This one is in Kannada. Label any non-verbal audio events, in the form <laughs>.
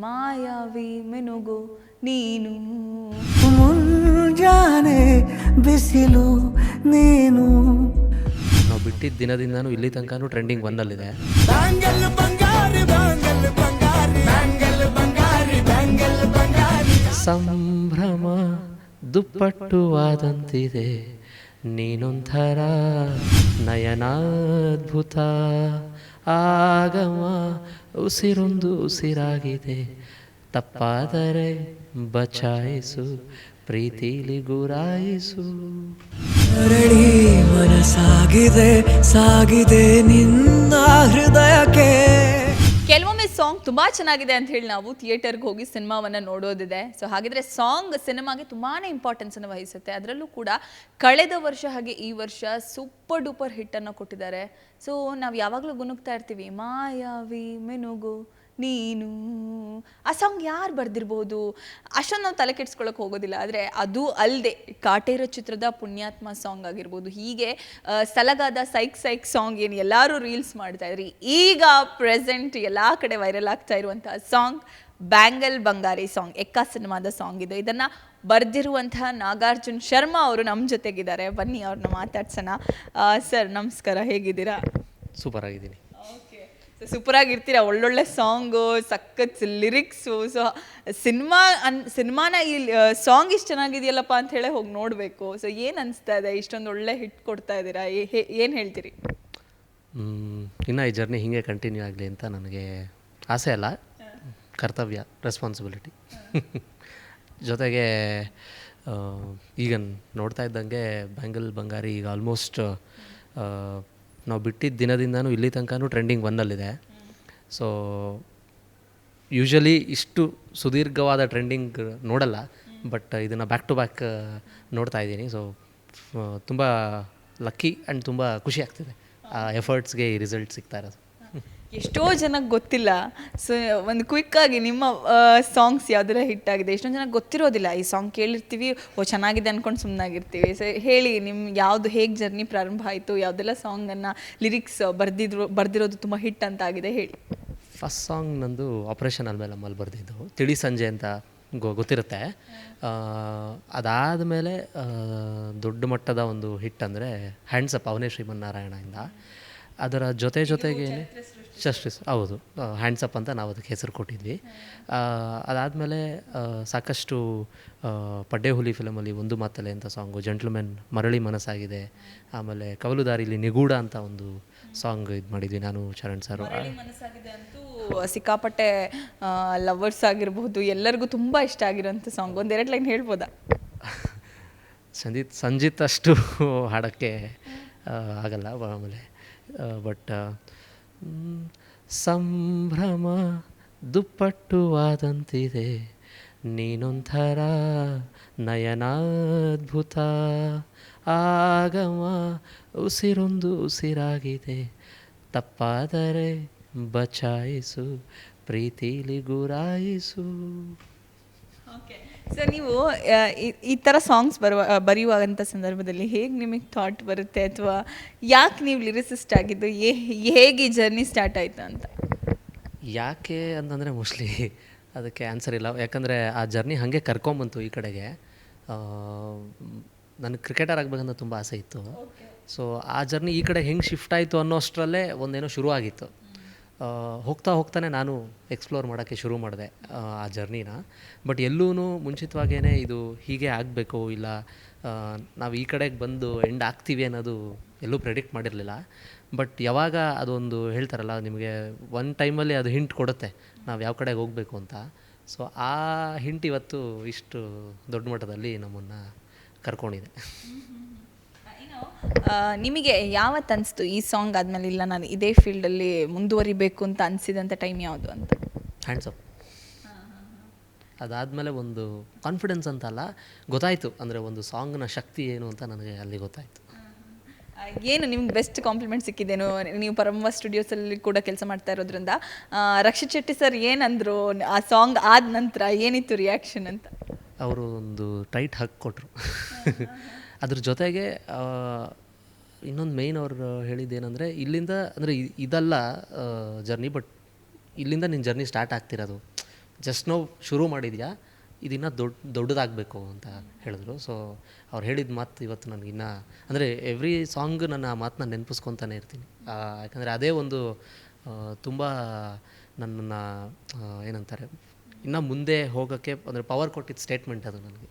ಮಾಯಾವಿ ಮೆನುಗು ನೀನು. ಮುಂಜಾನೆ ಬಿಸಿಲು ನೀನು. ನಾವು ಬಿಟ್ಟಿದ್ದ ದಿನದಿಂದನೂ ಇಲ್ಲಿ ತನಕನೂ ಟ್ರೆಂಡಿಂಗ್ ಬಂದಲ್ಲಿದೆ. ಸಂಭ್ರಮ ದುಪ್ಪಟ್ಟುವಾದಂತಿದೆ. ನೀನೊಂಥರ ನಯನಾದ್ಭುತ ಆಗಮ ಉಸಿರೊಂದು ಉಸಿರಾಗಿದೆ. ತಪ್ಪಾದರೆ ಬಚಾಯಿಸು ಪ್ರೀತಿಲಿ ಗುರಾಯಿಸು. ಮರಳಿ ಮನಸಾಗಿದೆ ಸಾಗಿದೆ ನಿನ್ನ ತುಂಬಾ ಚೆನ್ನಾಗಿದೆ ಅಂತ ಹೇಳಿ ನಾವು ಥಿಯೇಟರ್ಗೆ ಹೋಗಿ ಸಿನಿಮಾವನ್ನ ನೋಡೋದಿದೆ. ಸೊ ಹಾಗಿದ್ರೆ ಸಾಂಗ್ ಸಿನಿಮಾಗೆ ತುಂಬಾನೇ ಇಂಪಾರ್ಟೆನ್ಸ್ ಅನ್ನು ವಹಿಸುತ್ತೆ. ಅದರಲ್ಲೂ ಕೂಡ ಕಳೆದ ವರ್ಷ ಹಾಗೆ ಈ ವರ್ಷ ಸೂಪರ್ ಡೂಪರ್ ಹಿಟ್ ಅನ್ನು ಕೊಟ್ಟಿದ್ದಾರೆ. ಸೊ ನಾವು ಯಾವಾಗಲೂ ಗುನುಗ್ತಾ ಇರ್ತೀವಿ. ಮಾಯಾವಿ, ಮೆನುಗು ನೀನು. ಆ ಸಾಂಗ್ ಯಾರು ಬರೆದಿರ್ಬೋದು? ಅಷ್ಟೊಂದು ನಾವು ತಲೆ ಕೆಡ್ಸ್ಕೊಳಕ್ಕೆ ಹೋಗೋದಿಲ್ಲ. ಆದರೆ ಅದು ಅಲ್ಲದೆ ಕಾಟೇರ ಚಿತ್ರದ ಪುಣ್ಯಾತ್ಮ ಸಾಂಗ್ ಆಗಿರ್ಬೋದು. ಹೀಗೆ ಸಲಗಾದ ಸೈಕ್ ಸೈಕ್ ಸಾಂಗ್ ಏನು ಎಲ್ಲರೂ ರೀಲ್ಸ್ ಮಾಡ್ತಾ ಇದ್ರಿ. ಈಗ ಪ್ರೆಸೆಂಟ್ ಎಲ್ಲ ಕಡೆ ವೈರಲ್ ಆಗ್ತಾ ಇರುವಂತಹ song bangle Bangari song Ekka ಸಿನಿಮಾದ ಸಾಂಗ್ ಇದು. ಇದನ್ನು ಬರೆದಿರುವಂತಹ ನಾಗಾರ್ಜುನ್ ಶರ್ಮಾ ಅವರು ನಮ್ಮ ಜೊತೆಗಿದ್ದಾರೆ. ಬನ್ನಿ ಅವ್ರನ್ನ ಮಾತಾಡ್ಸೋಣ. ಸರ್, ನಮಸ್ಕಾರ. ಹೇಗಿದ್ದೀರಾ? ಸೂಪರ್ ಆಗಿದ್ದೀನಿ. ಸೂಪರ್ ಇರ್ತೀರಾ ಒಳ್ಳೊಳ್ಳೆ ಸಾಂಗು, ಸಖತ್ ಲಿರಿಕ್ಸು, ಸೊ ಸಿನಿಮಾ ಅನ್, ಸಿನಿಮಾನ ಈ ಸಾಂಗ್ ಇಷ್ಟು ಚೆನ್ನಾಗಿದೆಯಲ್ಲಪ್ಪ ಅಂತ ಹೇಳಿ ಹೋಗಿ ನೋಡಬೇಕು. ಸೊ ಏನು ಅನಿಸ್ತಾ ಇದೆ? ಇಷ್ಟೊಂದು ಒಳ್ಳೆ ಹಿಟ್ ಕೊಡ್ತಾ ಇದ್ದೀರಾ ಏನು ಹೇಳ್ತೀರಿ? ಇನ್ನು ಈ ಜರ್ನಿ ಹೀಗೆ ಕಂಟಿನ್ಯೂ ಆಗಲಿ ಅಂತ ನನಗೆ ಆಸೆ ಅಲ್ಲ. ಕರ್ತವ್ಯ ರೆಸ್ಪಾನ್ಸಿಬಿಲಿಟಿ <laughs> ಜೊತೆಗೆ ಈಗ ನೋಡ್ತಾ ಇದ್ದಂಗೆ ಬ್ಯಾಂಗಲ್ ಬಂಗಾರಿ ಈಗ ಆಲ್ಮೋಸ್ಟ್ ನಾವು ಬಿಟ್ಟಿದ್ದ ದಿನದಿಂದನೂ ಇಲ್ಲಿ ತನಕನೂ ಟ್ರೆಂಡಿಂಗ್ ಒಂದಲ್ಲಿದೆ ಸೊ ಯೂಶಲಿ ಇಷ್ಟು ಸುದೀರ್ಘವಾದ ಟ್ರೆಂಡಿಂಗ್ ನೋಡಲ್ಲ ಬಟ್ ಇದನ್ನು ಬ್ಯಾಕ್ ಟು ಬ್ಯಾಕ್ ನೋಡ್ತಾ ಇದ್ದೀನಿ. ಸೊ ತುಂಬ ಲಕ್ಕಿ ಆ್ಯಂಡ್ ತುಂಬ ಖುಷಿ ಆಗ್ತಿದೆ. ಆ ಎಫರ್ಟ್ಸ್ಗೆ ಈ ರಿಸಲ್ಟ್ ಸಿಗ್ತಾ ಇರೋದು. ಎಷ್ಟೋ ಜನಕ್ಕೆ ಗೊತ್ತಿಲ್ಲ. ಸೊ ಒಂದು ಕ್ವಿಕ್ ಆಗಿ ನಿಮ್ಮ ಸಾಂಗ್ಸ್ ಯಾವ್ದೆಲ್ಲ ಹಿಟ್ ಆಗಿದೆ. ಎಷ್ಟೊಂದು ಜನಕ್ಕೆ ಗೊತ್ತಿರೋದಿಲ್ಲ. ಈ ಸಾಂಗ್ ಕೇಳಿರ್ತೀವಿ, ಓ, ಚೆನ್ನಾಗಿದೆ ಅನ್ಕೊಂಡು ಸುಮ್ಮನಾಗಿರ್ತೀವಿ ಸೊ ಹೇಳಿ ನಿಮ್ಮ ಯಾವುದು, ಹೇಗೆ ಜರ್ನಿ ಪ್ರಾರಂಭ ಆಯಿತು? ಯಾವುದೆಲ್ಲ ಸಾಂಗನ್ನು ಲಿರಿಕ್ಸ್ ಬರ್ದಿದ್ರು, ಬರ್ದಿರೋದು ತುಂಬ ಹಿಟ್ ಅಂತ ಆಗಿದೆ, ಹೇಳಿ. ಫಸ್ಟ್ ಸಾಂಗ್ ನಂದು ಆಪ್ರೇಷನ್ ನಮ್ಮಲ್ಲಿ ಬರೆದಿದ್ದು. ತಿಳಿ ಸಂಜೆ ಅಂತ ಗೊ, ಗೊತ್ತಿರುತ್ತೆ. ಅದಾದಮೇಲೆ ದೊಡ್ಡ ಮಟ್ಟದ ಒಂದು ಹಿಟ್ ಅಂದರೆ ಹ್ಯಾಂಡ್ಸಪ್ ಅವನೇ ಶ್ರೀಮನ್ನಾರಾಯಣದಿಂದ ಅದರ ಜೊತೆ ಜೊತೆಗೆ ಜಸ್ಟಿಸ್ ಹೌದು. ಹ್ಯಾಂಡ್ಸಪ್ ಅಂತ ನಾವು ಅದಕ್ಕೆ ಹೆಸರು ಕೊಟ್ಟಿದ್ವಿ. ಅದಾದಮೇಲೆ ಸಾಕಷ್ಟು ಪಡ್ಡೆ ಹುಲಿ ಫಿಲಮಲ್ಲಿ ಒಂದು ಮಾತಲೆ ಅಂತ ಸಾಂಗು ಜಂಟ್ಲ್ಮೆನ್ ಮರಳಿ ಮನಸ್ಸಾಗಿದೆ. ಆಮೇಲೆ ಕವಲುದಾರಿಲಿ ನಿಗೂಢ ಅಂತ ಒಂದು ಸಾಂಗ್ ಇದು ಮಾಡಿದ್ವಿ ನಾನು ಚರಣ್ ಸರ್. ಸಿಕ್ಕಾಪಟ್ಟೆ ಲವರ್ಸ್ ಆಗಿರ್ಬೋದು ಎಲ್ಲರಿಗೂ ತುಂಬ ಇಷ್ಟ ಆಗಿರೋಂಥ ಸಾಂಗ್. ಒಂದೆರಡು ಲೈನ್ ಹೇಳ್ಬೋದಾ? ಸಂಜಿತ್ ಸಂಜಿತ್ ಅಷ್ಟು ಹಾಡೋಕ್ಕೆ ಆಗಲ್ಲ ಆಮೇಲೆ ಬಟ್ ಸಂಭ್ರಮ ದುಪ್ಪಟ್ಟುವಾದಂತಿದೆ. ನೀನೊಂಥರ ನಯನಾದ್ಭುತ. ಆಗಮ ಉಸಿರೊಂದು ಉಸಿರಾಗಿದೆ. ತಪ್ಪಾದರೆ ಬಚಾಯಿಸು ಪ್ರೀತಿಲಿ ಗುರಾಯಿಸು. ಸೊ ನೀವು ಆ, ಈ- ಈ ಥರ ಸಾಂಗ್ಸ್ ಬರುವ ಬರೆಯುವಂಥ ಸಂದರ್ಭದಲ್ಲಿ ಹೇಗೆ ನಿಮಗೆ ಥಾಟ್ ಬರುತ್ತೆ ಅಥವಾ ಯಾಕೆ ನೀವು ಲಿರಿಸಿಸ್ಟ್ ಆಗಿದ್ದು ಏ ಹೇಗೆ ಈ ಜರ್ನಿ ಸ್ಟಾರ್ಟ್ ಆಯಿತು ಅಂತ? ಯಾಕೆ ಅಂತಂದರೆ ಮೋಸ್ಟ್ಲಿ ಅದಕ್ಕೆ ಆನ್ಸರ್ ಇಲ್ಲ. ಯಾಕಂದರೆ ಆ ಜರ್ನಿ ಹಾಗೆ ಕರ್ಕೊಂಬಂತು ಈ ಕಡೆಗೆ. ನನಗೆ ಕ್ರಿಕೆಟರ್ ಆಗಬೇಕಂತ ತುಂಬ ಆಸೆ ಇತ್ತು. ಸೊ ಆ ಜರ್ನಿ ಈ ಕಡೆ ಹೆಂಗೆ ಶಿಫ್ಟ್ ಆಯಿತು ಅನ್ನೋ ಅಷ್ಟರಲ್ಲೇ ಒಂದೇನೋ ಶುರು ಆಗಿತ್ತು ಹೋಗ್ತಾ ಹೋಗ್ತಾನೆ ನಾನು ಎಕ್ಸ್ಪ್ಲೋರ್ ಮಾಡೋಕ್ಕೆ ಶುರು ಮಾಡಿದೆ, ಆ ಜರ್ನಿನ ಬಟ್ ಎಲ್ಲೂ ಮುಂಚಿತವಾಗೇ ಇದು ಹೀಗೆ ಆಗಬೇಕು ಇಲ್ಲ ನಾವು ಈ ಕಡೆಗೆ ಬಂದು ಎಂಡ್ ಆಗ್ತೀವಿ ಅನ್ನೋದು ಎಲ್ಲೂ ಪ್ರೆಡಿಕ್ಟ್ ಮಾಡಿರಲಿಲ್ಲ. ಬಟ್ ಯಾವಾಗ ಅದೊಂದು ಹೇಳ್ತಾರಲ್ಲ, ನಿಮಗೆ ಒನ್ ಟೈಮಲ್ಲಿ ಅದು ಹಿಂಟ್ ಕೊಡುತ್ತೆ, ನಾವು ಯಾವ ಕಡೆಗೆ ಹೋಗಬೇಕು ಅಂತ. ಸೊ ಆ ಹಿಂಟ್ ಇವತ್ತು ಇಷ್ಟು ದೊಡ್ಡ ಮಟ್ಟದಲ್ಲಿ ನಮ್ಮನ್ನು ಕರ್ಕೊಂಡಿದೆ. ನಿಮಗೆ ಯಾವತ್ತು ಅನಿಸ್ತು ಈ ಸಾಂಗ್ ಆದಮೇಲೆ ಇಲ್ಲ ನಾನು ಇದೇ ಫೀಲ್ಡಲ್ಲಿ ಮುಂದುವರಿಬೇಕು ಅಂತ ಅನಿಸಿದಂಥ ಟೈಮ್ ಯಾವುದು ಅಂತ? ಹ್ಯಾಂಡ್ಸಪ್ ಅದಾದಮೇಲೆ ಒಂದು ಕಾನ್ಫಿಡೆನ್ಸ್ ಅಂತಲ್ಲ ಗೊತ್ತಾಯಿತು ಅಂದರೆ ಒಂದು ಸಾಂಗ್ನ ಶಕ್ತಿ ಏನು ಅಂತ ನನಗೆ ಅಲ್ಲಿ ಗೊತ್ತಾಯಿತು. ಏನು ನಿಮ್ಗೆ ಬೆಸ್ಟ್ ಕಾಂಪ್ಲಿಮೆಂಟ್ ಸಿಕ್ಕಿದ್ದೇನು ನೀವು ಪರಮ ಸ್ಟುಡಿಯೋಸಲ್ಲಿ ಕೂಡ ಕೆಲಸ ಮಾಡ್ತಾ ಇರೋದ್ರಿಂದ ರಕ್ಷಿತ್ ಶೆಟ್ಟಿ ಸರ್ ಏನಂದರು ಆ ಸಾಂಗ್ ಆದ ನಂತರ ಏನಿತ್ತು ರಿಯಾಕ್ಷನ್ ಅಂತ? ಅವರು ಒಂದು ಟೈಟ್ ಹಕ್ ಕೊಟ್ಟರು ಅದ್ರ ಜೊತೆಗೆ ಇನ್ನೊಂದು ಮೇಯ್ನ್ ಅವ್ರು ಹೇಳಿದ್ದೇನೆಂದರೆ, ಇಲ್ಲಿಂದ, ಅಂದರೆ ಇದಲ್ಲ ಜರ್ನಿ ಬಟ್ ಇಲ್ಲಿಂದ ನಿನ್ನ ಜರ್ನಿ ಸ್ಟಾರ್ಟ್ ಆಗ್ತಿರೋದು. ಜಸ್ಟ್ ನಾವು ಶುರು ಮಾಡಿದ್ಯಾ? ಇದಿನ್ನ ದೊಡ್ಡ ದೊಡ್ಡದಾಗಬೇಕು ಅಂತ ಹೇಳಿದ್ರು. ಸೊ ಅವ್ರು ಹೇಳಿದ ಮಾತು ಇವತ್ತು ನನಗಿನ್ನ ಅಂದರೆ ಎವ್ರಿ ಸಾಂಗ್ ನನ್ನ ಆ ಮಾತನ್ನ ನೆನಪಿಸ್ಕೊತಾನೆ ಇರ್ತೀನಿ. ಯಾಕಂದರೆ ಅದೇ ಒಂದು ತುಂಬ ನನ್ನನ್ನು ಏನಂತಾರೆ, ಇನ್ನು ಮುಂದೆ ಹೋಗೋಕ್ಕೆ, ಅಂದರೆ ಪವರ್ ಕೊಟ್ಟಿದ್ದ ಸ್ಟೇಟ್ಮೆಂಟ್ ಅದು ನನಗೆ.